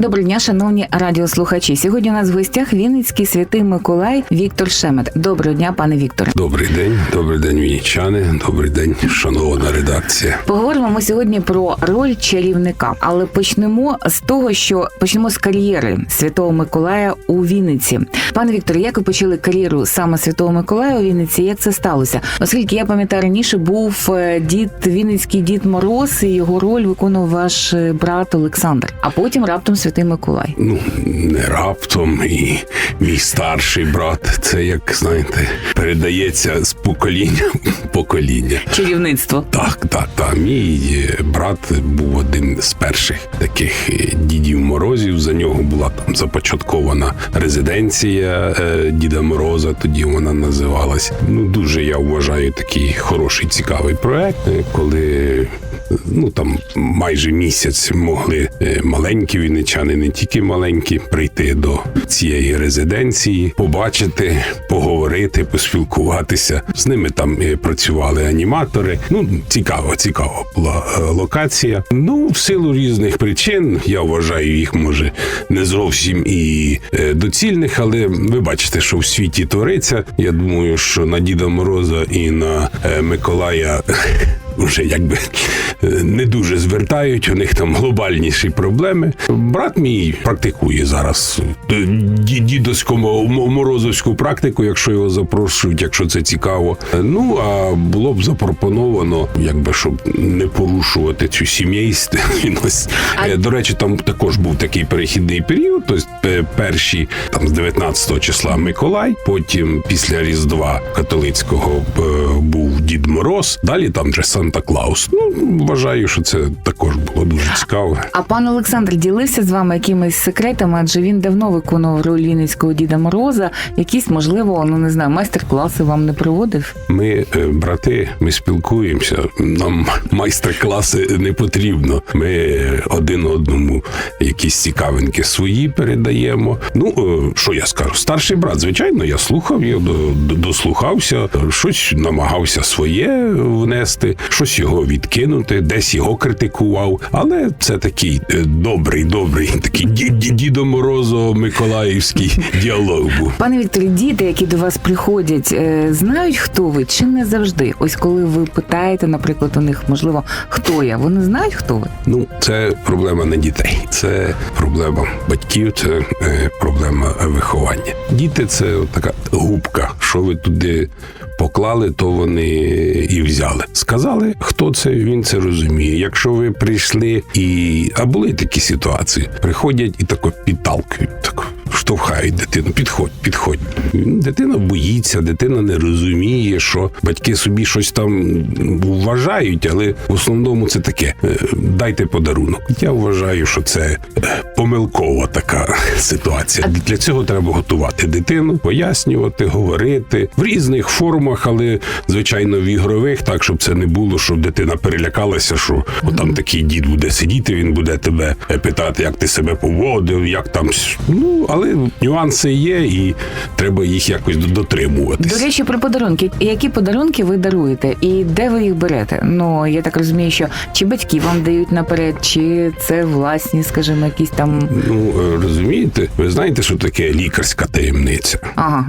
Доброго дня, шановні радіослухачі. Сьогодні у нас в гостях Вінницький святий Миколай Віктор Шемет. Доброго дня, пане Вікторе. Добрий день, добрий день, вінничани, добрий день, шановна редакція. Поговоримо ми сьогодні про роль чарівника, але почнемо з того, що почнемо з кар'єри Святого Миколая у Вінниці. Пане Вікторе, як ви почали кар'єру саме Святого Миколая у Вінниці? Як це сталося? Оскільки я пам'ятаю раніше був е, дід Вінницький дід Мороз, і його роль виконував ваш е, брат Олександр, а потім раптом Святий Миколай. Ну не раптом, і мій старший брат, це як знаєте, передається з покоління в покоління. Чарівництво. Так, так, так. Мій е, брат був один з перших таких е, дідів морозів. За нього була там започаткована резиденція е, Діда Мороза. Тоді вона називалась. Ну дуже я вважаю такий хороший, цікавий проект, коли. Ну там майже місяць могли е, маленькі вінничани, не тільки маленькі, прийти до цієї резиденції, побачити, поговорити, поспілкуватися. З ними там е, працювали аніматори. Ну цікаво, цікава була е, локація. Ну, в силу різних причин, я вважаю їх може не зовсім і доцільних, але ви бачите, що в світі твориться. Я думаю, що на Діда Мороза і на Миколая. Вже якби е, не дуже звертають, у них там глобальніші проблеми. Брат мій практикує зараз е, дідоському морозовську практику, якщо його запрошують, якщо це цікаво. Ну а було б запропоновано, якби щоб не порушувати цю сімейственність. Е, До речі, там також був такий перехідний період. Тобто перші там з 19 числа Миколай, потім після Різдва католицького був Дід Мороз. Далі там вже Санта Клаус. Ну вважаю, що це також було дуже цікаво. А пан Олександр ділився з вами якимись секретами, адже він давно виконував роль Вінницького Діда Мороза. Якісь, можливо, ну не знаю, майстер-класи вам не проводив? Ми, е, брати, ми спілкуємося. Нам майстер-класи не потрібно. Ми один одному якісь цікавинки свої передаємо. Ну е, що я скажу? Старший брат, звичайно, я слухав, я до- до- дослухався, щось намагався своє внести, щось його відкинути, десь його критикував. Але це такий е, добрий, добрий, такий ді- ді- дідо Морозо Миколаївський діалог був. Пане Вікторе, діти, які до вас приходять, е, знають, хто ви чи не завжди? Ось коли ви питаєте, наприклад, у них можливо, хто я, вони знають, хто ви? Ну, це проблема не дітей, це проблема батьків, це е, проблема виховання. Діти це така губка. Що ви туди поклали, то вони і взяли. Сказали, хто це, він це розуміє. Якщо ви прийшли і а були такі ситуації, приходять і тако підталкують, так штовхають дитину. Підходь, підходь. Дитина боїться, дитина не розуміє, що батьки собі щось там вважають, але в основному це таке: е, дайте подарунок. Я вважаю, що це е, помилкова така ситуація. Для цього треба готувати дитину, пояснювати, говорити в різних формах, але звичайно в ігрових, так щоб це не було, щоб дитина перелякалася, що отам такий дід буде сидіти, він буде тебе е, питати, як ти себе поводив, як там ну але нюанси є, і треба їх якось дотримуватись. До речі, про подарунки. Які подарунки ви даруєте і де ви їх берете? Ну я так розумію, що чи батьки вам дають наперед, чи це власні, скажімо, якісь там. Ну е, розумієте, ви знаєте, що таке лікарська таємниця, Ага,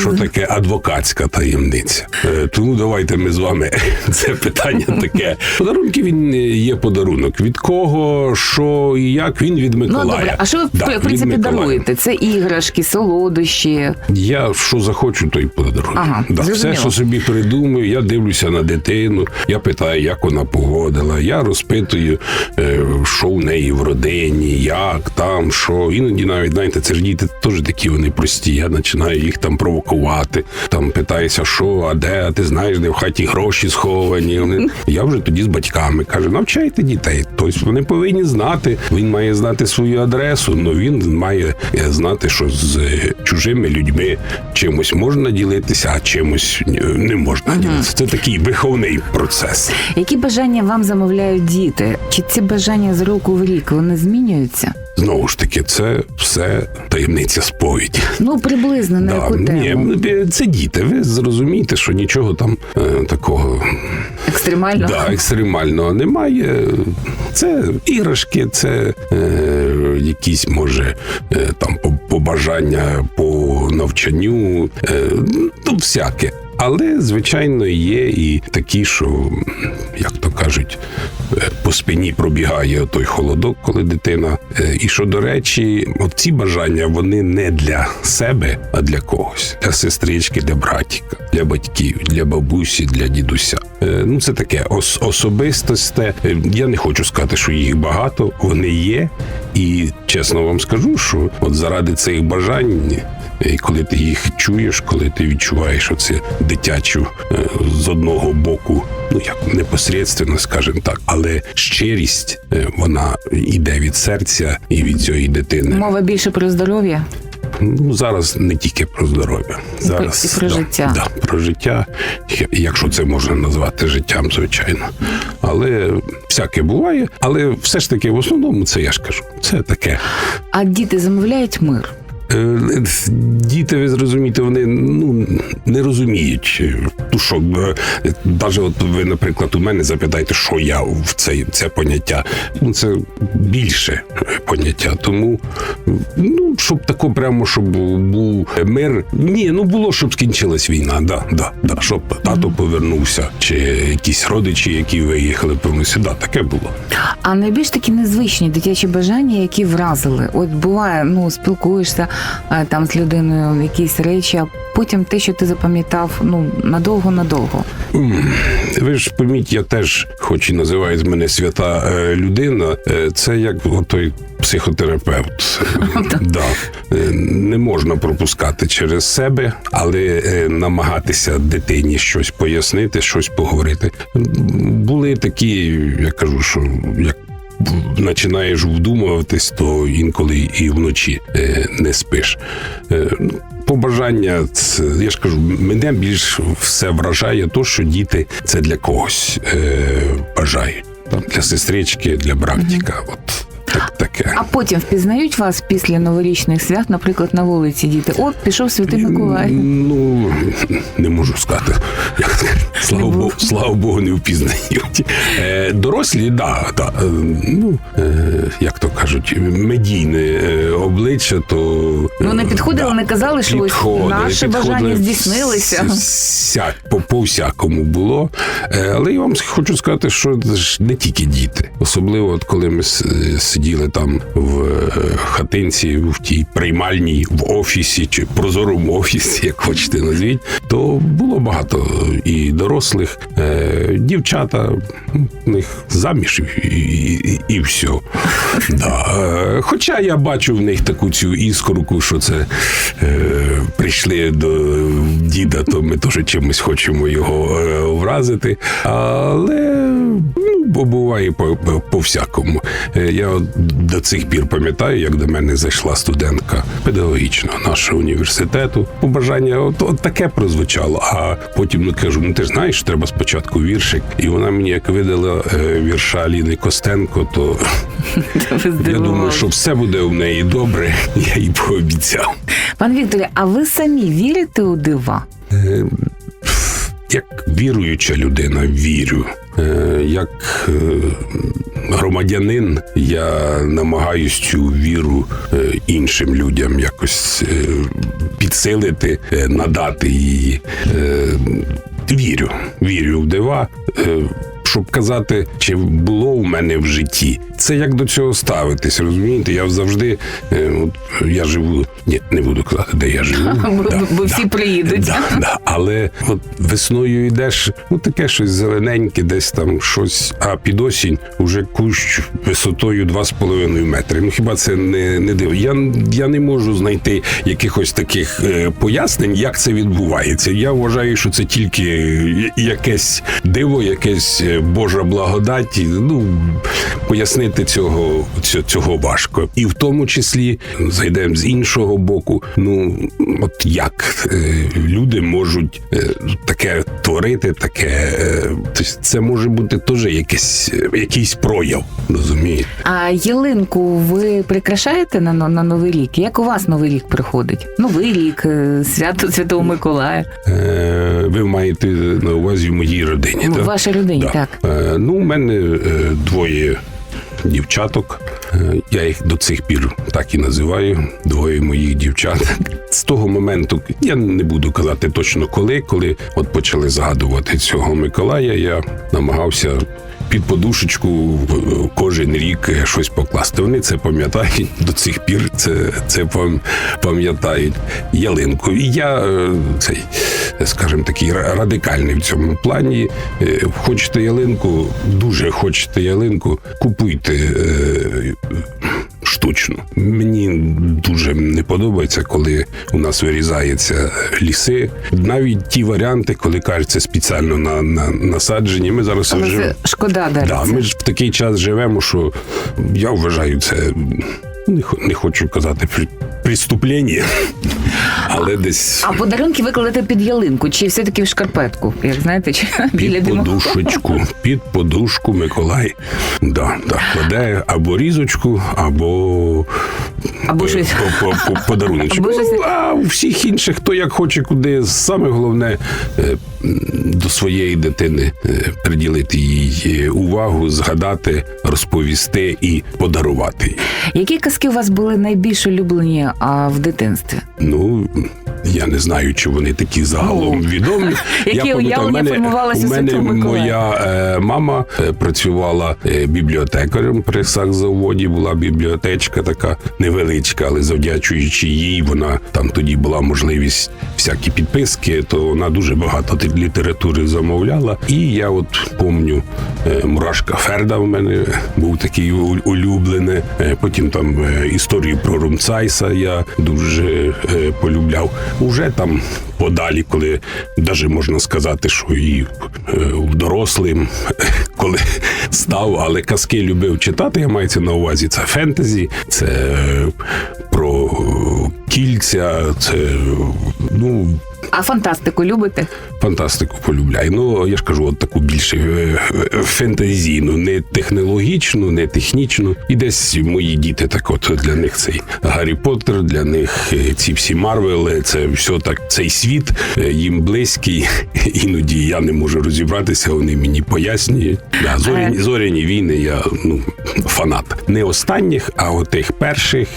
що таке адвокатська таємниця. Е, Тому давайте ми з вами це питання таке. Подарунки він е, є подарунок. Від кого, що і як він від ну добре. А що ви Да, в принципі даруєте? Це іграшки, солодощі. Я що захочу, то й подарунок. Ага, да, все, що собі придумаю, я дивлюся на дитину, я питаю, як вона погодила, я розпитую, е, що в неї в родині, як там, що. Іноді навіть, знаєте, це ж діти теж такі вони прості. Я починаю їх там провокувати, там питаюся, що, а де, а ти знаєш, де в хаті гроші сховані. Вони... Я вже тоді з батьками кажу, навчайте дітей. Тобто вони повинні знати. Він має знати свою адресу, але він має е, знати що з чужими людьми чимось можна ділитися, а чимось не можна ділитися. Це такий виховний процес. Які бажання вам замовляють діти? Чи ці бажання з року в рік вони змінюються? Знову ж таки, це все таємниця сповіді. Ну приблизно на яку ні, тему? ну, це діти. Ви зрозумієте, що нічого там е, такого Екстремально? да, екстремального немає. Це іграшки, це е, якісь, може, е, там по- побажання по навчанню, е, ну, всяке. Але, звичайно, є і такі, що, як то кажуть, е, по спині пробігає той холодок, коли дитина. Е, І що, до речі, ці бажання вони не для себе, а для когось. Для сестрички, для братіка, для батьків, для бабусі, для дідуся. Е, Ну, це таке ос- особистосте. Я не хочу сказати, що їх багато, вони є. І чесно вам скажу, що от заради цих бажань і коли ти їх чуєш, коли ти відчуваєш оце дитячу е, з одного боку, ну як непосередньо, скажімо так, але щирість е, вона йде від серця і від цієї дитини. Мова більше про здоров'я. Ну зараз не тільки про здоров'я, зараз і про да, життя. Да, про життя, якщо це можна назвати життям, звичайно. Але всяке буває. Але все ж таки, в основному, це я ж кажу, це таке. А діти замовляють мир. Е, Діти, ви зрозумієте, вони ну не розуміють е, тушок. Навіть от ви, наприклад, у мене запитаєте, що я в це, це поняття. Ну це більше поняття. Тому ну щоб тако прямо, щоб був мир. Ні, ну було, щоб скінчилась війна. Да, да, да, щоб тато повернувся, чи якісь родичі, які виїхали, повернувся. Да, таке було. А найбільш такі незвичні дитячі бажання, які вразили. От буває, ну спілкуєшся там з людиною, якісь речі, а потім те, що ти запам'ятав, ну надовго-надовго. Ви ж поміть, я теж, хоч і називають мене свята е, людина, е, це як той психотерапевт. да. Е, Не можна пропускати через себе, але е, намагатися дитині щось пояснити, щось поговорити. Були такі, я кажу, що як. Починаєш вдумуватись, то інколи і вночі е, не спиш. Е, ну, Побажання, це, я ж кажу, мене більш все вражає, то, що діти це для когось е, бажають. Там, для сестрички, для братіка. От таке. А потім впізнають вас після новорічних свят, наприклад, на вулиці діти. От пішов Святий Миколай. Ну не можу сказати. Слава Богу, слава Богу, не впізнають. Е, дорослі, да, да, е, ну е, як то кажуть, медійне обличчя, то Ну, не підходили, не казали, що ось наше бажання здійснилися. Вся, по, по всякому було. Але я вам хочу сказати, що ж не тільки діти. Особливо, от коли ми с- сиділи там в е, хатинці, в тій приймальній, в офісі чи прозорому офісі, як хочете назвіть, то було багато і дорослих, е, дівчата, в них заміж і, і, і все. Да. Е, Хоча я бачу в них таку цю іскорку, що це прийшли до діда, то ми теж чимось хочемо його вразити. Але бо буває по, по, по всякому. Е, я до цих пір пам'ятаю, як до мене зайшла студентка педагогічного нашого університету. Побажання от, от таке прозвучало. А потім ну кажу: ну ти ж знаєш, треба спочатку віршик. І вона мені як видала е, вірша Аліни Костенко, то я думаю, що все буде в неї добре. Я їй пообіцяв. Пан Вікторе, а ви самі вірите у дива? Як віруюча людина, вірю. Е, Як е, громадянин, я намагаюсь цю віру е, іншим людям якось підсилити, надати її. Вірю, вірю в дива. Щоб казати, чи було у мене в житті, це як до цього ставитись, розумієте? Я завжди, е, от я живу, ні, не буду казати, де я живу. Бо- Да, бо да. всі приїдуть. Да, да. Але от весною йдеш, ну таке щось зелененьке, десь там щось, а під осінь уже кущ висотою 2,5 метри. Ну хіба це не, не диво? Я, я не можу знайти якихось таких е, пояснень, як це відбувається. Я вважаю, що це тільки якесь диво, якесь е, Божа благодать. Ну пояснити цього, цього, важко. І в тому числі зайдемо з іншого боку. Ну от як е, люди можуть е, таке творити, таке е, тобто це може бути теж якийсь, якийсь прояв, розумієте? А ялинку ви прикрашаєте на, на новий рік? Як у вас новий рік приходить? Новий рік, свято Святого Миколая. Е, ви маєте на увазі в моїй родині. Ну, в вашій родині, так. Е, ну, у мене е, двоє дівчаток. Е, Я їх до цих пір так і називаю. Двоє моїх дівчат. З того моменту я не буду казати точно коли, коли от почали згадувати цього Миколая. Я намагався. Під подушечку кожен рік е, щось покласти. Вони це пам'ятають до цих пір. Це, це пам'ятають ялинку. І я е, цей, скажімо, такий ра- радикальний в цьому плані. Е, Хочете ялинку, дуже хочете ялинку, купуйте. Штучно мені дуже не подобається, коли у нас вирізаються ліси. Навіть ті варіанти, коли кажеться спеціально на, на насаджені. Ми зараз Але живемо. це шкода. Да, ми ж в такий час живемо, що я вважаю це. Не, хочу казати при- преступлення, але десь А подарунки ви кладете під ялинку, чи все-таки в шкарпетку? Як знаєте, чи біля під диму? подушечку, під подушку Миколай да, да, кладе або різочку, або, Або е, щось. по, по, по подаруночку. Або щось. Ну, А у всіх інших, хто як хоче, куди саме головне е, до своєї дитини е, приділити їй увагу, згадати, розповісти і подарувати. їй. Які казки у вас були найбільш улюблені а, в дитинстві? Ну я не знаю, чи вони такі загалом Ну, відомі. які я уявлення у мене, формувалися у мене моя е, мама е, працювала е, бібліотекарем при сакзаводі. Була бібліотечка така невеличка, але завдячуючи їй, вона там тоді була можливість всякі підписки, то вона дуже багато літератури замовляла. І я от помню, е, Мурашка Ферда в мене був такий улюблений. Е, Потім там історію про Румцайса я дуже е, полюбляв. Уже там подалі, коли навіть можна сказати, що і е, дорослим, коли став, але казки любив читати. Я мається на увазі. Це фентезі, це е, про кільця, це ну. А фантастику любите? Фантастику полюбляю. Ну я ж кажу, от таку більше е, фентезійну, не технологічну, не технічну. І десь мої діти так, от для них цей Гаррі Поттер, для них е, ці всі Марвели, це все так, цей світ е, їм близький. Іноді я не можу розібратися, вони мені пояснюють. Да, зоряні, зоряні війни, я ну фанат. Не останніх, а от тих перших.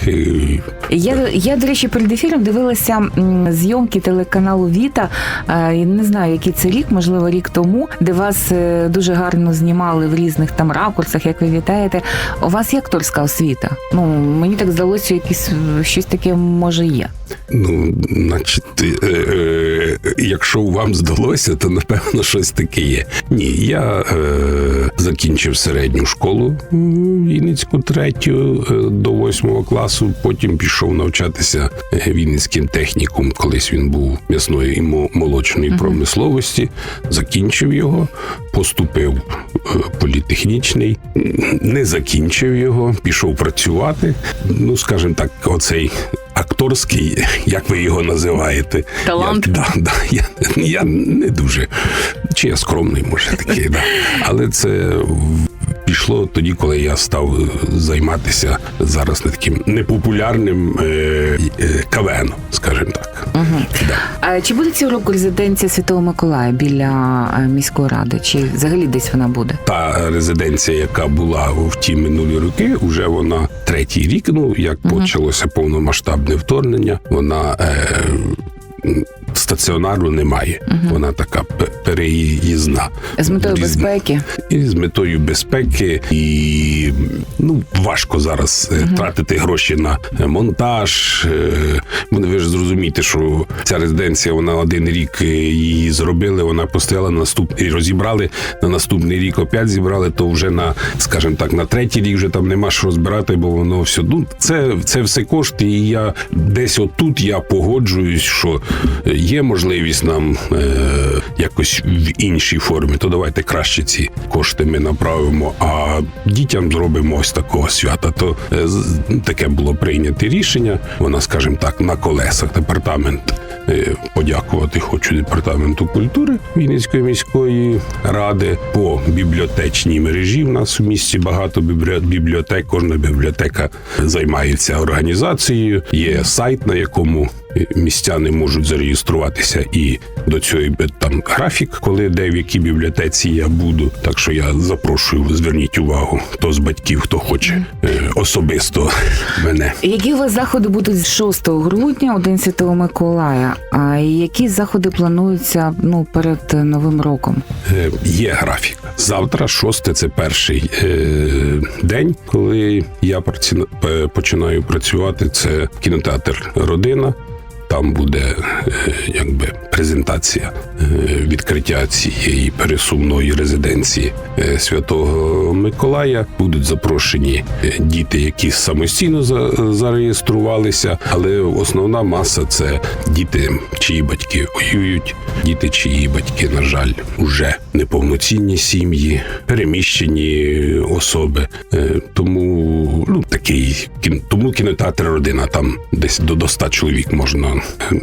Я, я, до речі, перед ефіром дивилася зйомки телеканалу Віта. Е, Не знаю, який це рік, можливо, рік тому, де вас е, дуже гарно знімали в різних там ракурсах, як ви вітаєте. У вас є акторська освіта? Ну мені так здалося, якісь е, щось таке може є. Ну, значить, якщо вам здалося, то напевно щось таке є. Ні, я е, закінчив середню школу Вінницьку третю до восьмого класу. Потім пішов навчатися Вінницьким технікум. Колись він був м'ясної і мо- молочної промисловості. Закінчив його, поступив е, політехнічний, не закінчив його, пішов працювати. Ну, скажімо так, оцей акторський, як ви його називаєте. Талант? Я, да, да, я, я не дуже. Чи я скромний, може такий, да. Але це пішло тоді, коли я став е, займатися зараз не таким непопулярним е, е, КВН, скажімо так. Да. А чи буде цього року резиденція Святого Миколая біля е, міської ради? Чи взагалі десь вона буде? Та резиденція, яка була в ті минулі роки, вже вона третій рік. Ну як почалося повномасштабне вторгнення, вона. Е, Стаціонару немає, вона така переїзна З метою Різна. безпеки? і з метою безпеки, і ну важко зараз е, тратити гроші на е, монтаж. е, Ви ж зрозумієте, що ця резиденція вона один рік її зробили. Вона постояла наступний розібрали на наступний рік. Опять зібрали. То вже на, скажімо так, на третій рік вже там нема що збирати, бо воно все ну це, це все кошти. І я десь отут я погоджуюсь, що е, є можливість нам е, якось в іншій формі, то давайте краще ці кошти ми направимо, а дітям зробимо ось такого свята. То е, таке було прийняте рішення. Вона, скажімо так, на колесах департамент. е, Подякувати хочу департаменту культури Вінницької міської ради по бібліотечній мережі. У нас у місті багато біблі- бібліотек. Кожна бібліотека займається організацією. Є сайт, на якому містяни можуть зареєструватися і до цього є там графік, коли де в якій бібліотеці я буду. Так що я запрошую, зверніть увагу, хто з батьків, хто хоче е, особисто мене. Які у вас заходи будуть з 6 грудня у День Святого Миколая? А які заходи плануються ну перед новим роком? Е, Є графік. Завтра, шосте, це перший е, день, коли я е, починаю працювати. Це кінотеатр Родина. Там буде е, якби презентація е, відкриття цієї пересувної резиденції е, Святого Миколая. Будуть запрошені діти, які самостійно за- зареєструвалися, але основна маса це діти, чиї батьки воюють, діти, чиї батьки, на жаль, уже неповноцінні сім'ї, переміщені особи. Тому ну такий кін- тому кінотеатр родина там десь до 100 чоловік можна е,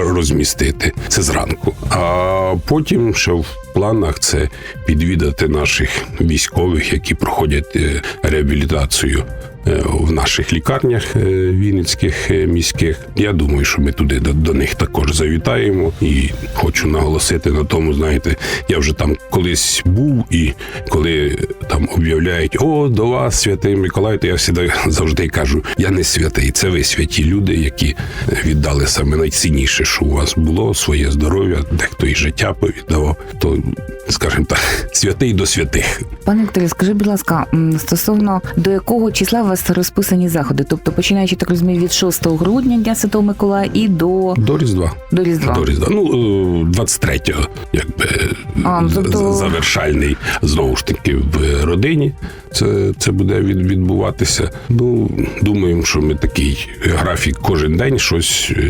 розмістити. Це зранку. А потім ще в планах це підвідати наших військових, які проходять е, реабілітацію. Е, В наших лікарнях е, вінницьких е, міських я думаю, що ми туди до, до них також завітаємо, і хочу наголосити на тому. Знаєте, я вже там колись був, і коли там об'являють о до вас святий Миколай, то я завжди завжди кажу: я не святий, це ви святі люди, які віддали саме найцінніше, що у вас було своє здоров'я, дехто і життя повіддавав. То скажімо так, святий до святих. Пане Вікторі, скажи, будь ласка, стосовно до якого числа у вас розписані заходи? Тобто починаючи так розумію від 6 грудня Дня Святого Миколая і до, До Різдва. до Різдва. До Різдва. Ну, е, 23-го, якби А, ну, тобто- завершальний знову ж таки в родині. Це, це буде відбуватися. Ну, думаємо, що ми такий графік кожен день щось е,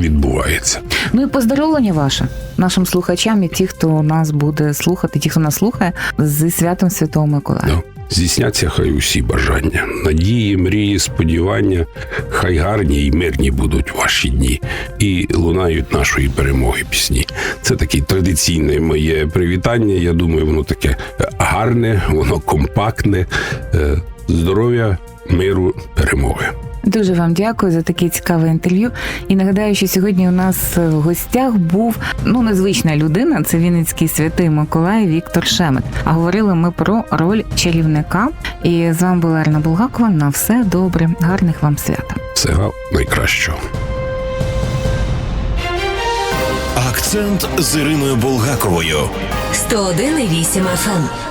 відбувається. Ну і поздоровлення ваше нашим слухачам і ті, хто нас буде слухати, ті, хто нас слухає, зі святом Святого Миколая. Да. Здійсняться хай усі бажання, надії, мрії, сподівання, хай гарні і мирні будуть ваші дні, і лунають нашої перемоги пісні. Це таке традиційне моє привітання. Я думаю, воно таке гарне, воно компактне. Е, Здоров'я, миру, перемоги. Дуже вам дякую за таке цікаве інтерв'ю. І нагадаю, що сьогодні у нас в гостях був ну незвична людина. Це Вінницький святий Миколай Віктор Шемет. А говорили ми про роль чарівника. І з вами була Арна Булгакова. На все добре, гарних вам свят. Всього найкращого. Акцент з Іриною Болгаковою. 101,8 FM.